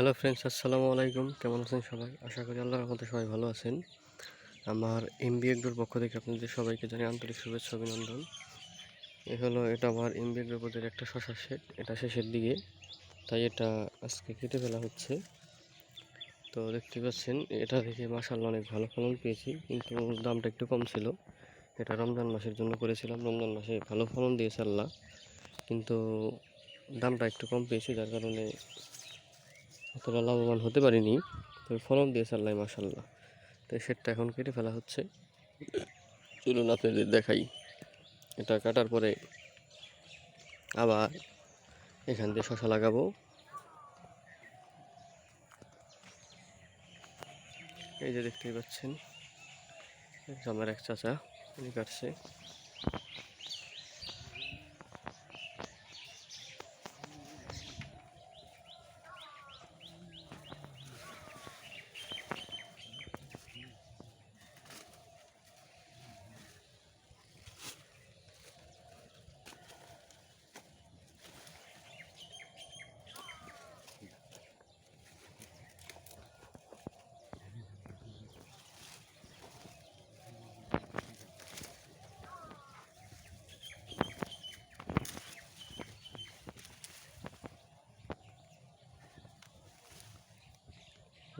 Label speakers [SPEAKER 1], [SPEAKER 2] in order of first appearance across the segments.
[SPEAKER 1] Hello friends আসসালামু আলাইকুম। কেমন আছেন সবাই? আশা করি আল্লাহর মধ্যে সবাই ভালো আছেন। আমার এমবি এগ্রোর পক্ষ থেকে আপনাদের সবাইকে জানাই আন্তরিক শুভেচ্ছা, অভিনন্দন। এ হলো, এটা আমার এমবি এগ্রোর পদের একটা শশার শেড এটা শেষের দিকে। তাই এটা আজকে কেটে ফেলা হচ্ছে। তো দেখতে পাচ্ছেন, এটা দেখে মাসাল্লাহ অনেক ভালো ফলন পেয়েছি, কিন্তু দামটা একটু কম ছিল। এটা রমজান মাসের জন্য করেছিলাম, রমজান মাসে ভালো ফলন দিয়েছে আল্লাহ। কিন্তু দামটা একটু কম পেয়েছি, যার কারণে অতটা লাভবান হতে পারিনি, তবে ফলন দিয়েছে আল্লাহ মাসাল্লাহ তো সেটটা এখন কেটে ফেলা হচ্ছে। চলুন আপনাদের দেখাই। এটা কাটার পরে আবার এখান দিয়ে শশা লাগাবো। এই যে দেখতেই পাচ্ছেন আমার এক চাচা, উনি কাটছে।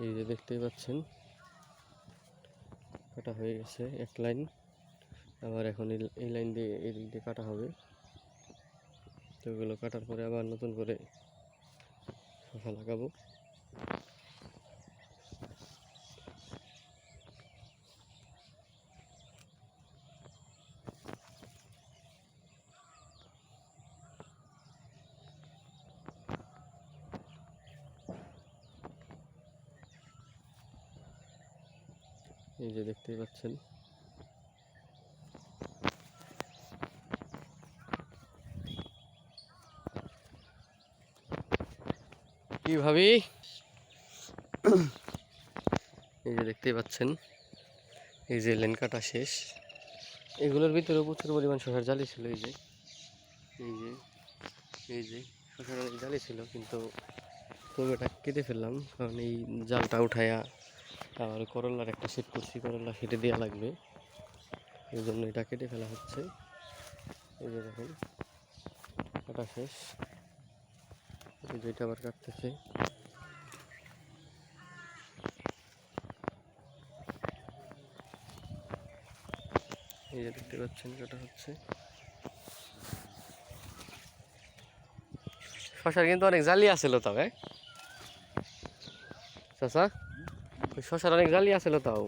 [SPEAKER 1] এই যে দেখতেই পাচ্ছেন, কাটা হয়ে গেছে এক লাইন। আবার এখন এই- লাইন দিয়ে, এই দিক দিয়ে কাটা হবে। তো ওগুলো কাটার পরে আবার নতুন করে শসা লাগাবো। এই যে দেখতেই পাচ্ছেন। কি ভাবি? এই যে দেখতেই পাচ্ছেন, এই যে লেন কাটা শেষ। এগুলোর ভিতরে প্রচুর পরিমাণ শসার জালি ছিল, এই যে। এই যে এই যে অনেক জালি ছিল, কিন্তু তবু এটা কেটে ফেললাম, কারণ এই জালটা উঠায়া আর করলার একটা সেট করছি করলা সেটে দেওয়া লাগবে। এই জন্য এটা কেটে ফেলা হচ্ছে। এই যে দেখুন কাটা শেষ। এই যে এটা আবার কাটতেছে। এই যে দেখতে পাচ্ছেন কাটা হচ্ছে। শশার কিন্তু অনেক জালি আছিল তবে। ওই শশার অনেক জালি আছিল তাও?